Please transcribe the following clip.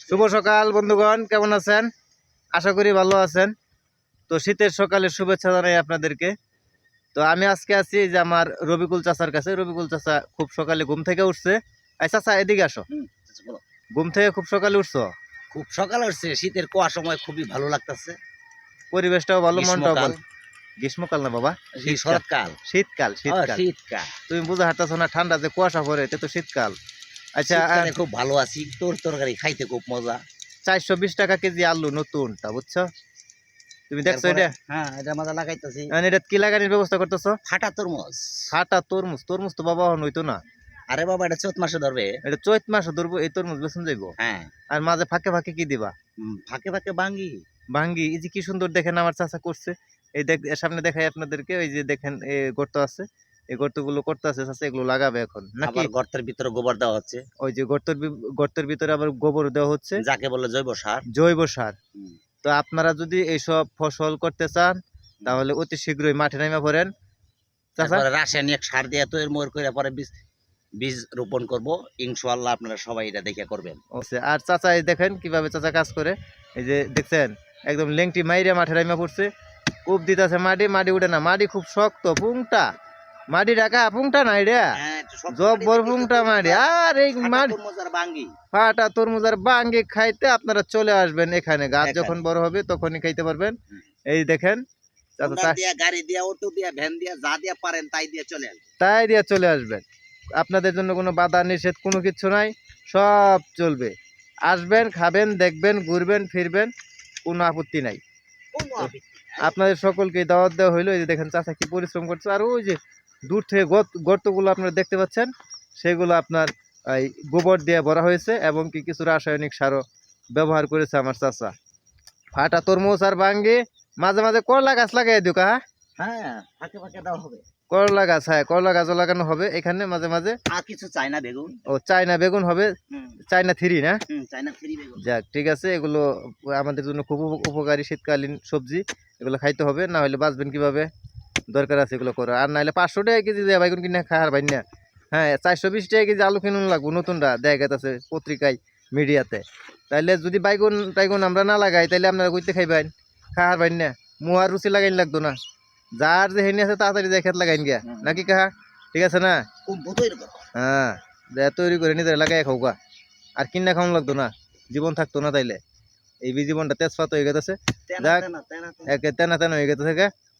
শুভ সকাল বন্ধুগণ কেমন আছেন? আশা করি ভালো আছেন। তো শীতের সকালের শুভেচ্ছা জানাই আপনাদেরকে। তো আমি আজকে আছি যে আমার রবিকুল চাচার কাছে। রবিকুল চাচা খুব সকালে ঘুম থেকে উঠছে। আই চাচা এদিকে আসো। ঘুম থেকে খুব সকালে উঠছো? খুব সকাল উঠছে। শীতের কুয়া সময় খুবই ভালো লাগতেছে। পরিবেশটাও ভালো মনটাও ভালো। গ্রীষ্মকাল না বাবা? শরৎকাল। শীতকাল শীতকাল। শীতকাল। তুমি বুঝা হাঁটতেছো না ঠান্ডা যে কুয়াশা পরে এটা তো শীতকাল। আচ্ছা খুব ভালো আছি। তোর তরকারি খাইতে খুব মজা। চারশো বিশ টাকা কেজি আলু নতুনটা বুঝছ? তুমি দেখছ এটা? হ্যাঁ এটা মজা লাগাইতেছি। মানে এটা কি লাগানোর ব্যবস্থা করতেছো? ফাটা তরমুজ। ফাটা তরমুজ তরমুজ তো বাবা হন হইতো না। আরে বাবা এটা চোদ্দ মাসে ধরবে। এটা চৈত মাসে ধরবো এই তরমুজ বেসন যাইবো। হ্যাঁ। আর মাঝে ফাঁকে ফাঁকে কি দিবা? ফাঁকে ফাঁকে বাঙ্গি ভাঙ্গি এই যে কি সুন্দর দেখেন আমার চাচা করছে। এই দেখ সামনে দেখাই আপনাদেরকে ওই যে দেখেন গর্ত আছে। এই গর্তগুলো করতে আছে চাচা এগুলো লাগাবে এখন। নাকি গর্তের ভিতরে গোবর দেওয়া হচ্ছে? ওই যে গর্তের গর্তের ভিতরে আবার গোবর দেওয়া হচ্ছে। যাকে বলে জৈব সার। জৈব সার। তো আপনারা যদি এইসব ফসল করতে চান তাহলে অতি শীঘ্রই মাঠে নামে পড়েন। রাসায়নিক সার দিয়ে তৈরি মোর করে পরে বীজ বীজ রোপণ করব। ইনশাআল্লাহ আপনারা সবাই এটা দেখে করবেন। আর চাচা এই দেখেন কীভাবে চাচা কাজ করে। এই যে দেখছেন একদম লেংটি মাইরে মাঠে নামে পড়ছে। কূপ দিতেছে মাটি মাটি উঠে না। মাটি খুব শক্ত পুংটা। মাটি রাখা পুংটা নাই রে। হ্যাঁ, জব পুংটা তো মারি আর এই মাটি ফাটা তরমুজার বাঙ্গি খাইতে আপনারা চলে আসবেন এখানে। গাছ যখন বড় হবে তখনই খাইতে পারবেন। এই দেখেন তাই দিয়ে চলে আসবেন। আপনাদের জন্য কোনো বাধা নিষেধ কোনো কিছু নাই। সব চলবে। আসবেন খাবেন দেখবেন ঘুরবেন ফিরবেন কোনো আপত্তি নাই। কোনো আপত্তি নাই। আপনাদের সকলকে দাওয়াত দেওয়া হইল। এই যে দেখেন চাচা কি পরিশ্রম করছে। আর ওই যে দূর থেকে গর্ত- গর্তগুলো আপনারা দেখতে পাচ্ছেন সেগুলো আপনার এই গোবর দিয়ে ভরা হয়েছে এবং কি কিছু রাসায়নিক সারও ব্যবহার করেছে আমার চাচা। ফাটা তরমুজ আর বাঙ্গি মাঝে মাঝে করলা গাছ লাগাই দিও কা হ্যাঁ? হবে। করলা গাছ হ্যাঁ করলা গাছও লাগানো হবে এখানে মাঝে মাঝে। কিছু চাই না বেগুন। ও চায়না বেগুন হবে চায়না থ্রি না? যাক ঠিক আছে এগুলো আমাদের জন্য খুব উপকারী শীতকালীন সবজি এগুলো খাইতে হবে না হলে বাঁচবেন কীভাবে? দরকার আছে এগুলো করা আর নাহলে পাঁচশো টাকা কেজি দেয় বাইগুন কিনে খাওয়ার ভাই না। হ্যাঁ চারশো বিশ টাকা কেজি আলু কিনুন লাগবো নতুনটা দেখা গেছে পত্রিকায় মিডিয়াতে। তাইলে যদি বাইগুন টাইগুন আমরা না লাগাই তাহলে আপনারা কইতে খাইবেন খাওয়ার ভাই না। মুহার রুচি লাগাইন লাগতো না। যার যে হেনি আছে তাড়াতাড়ি যায় খেত লাগাইন গিয়া। নাকি কাহা? ঠিক আছে না? হ্যাঁ তৈরি করে নিজের লাগাই খাওগা আর কিনা খাওয়ান লাগতো না। জীবন থাকতো না তাইলে। এই বি জীবনটা তেজপাত হয়ে গেছে যাক। তেনা তেনা হয়ে গেছে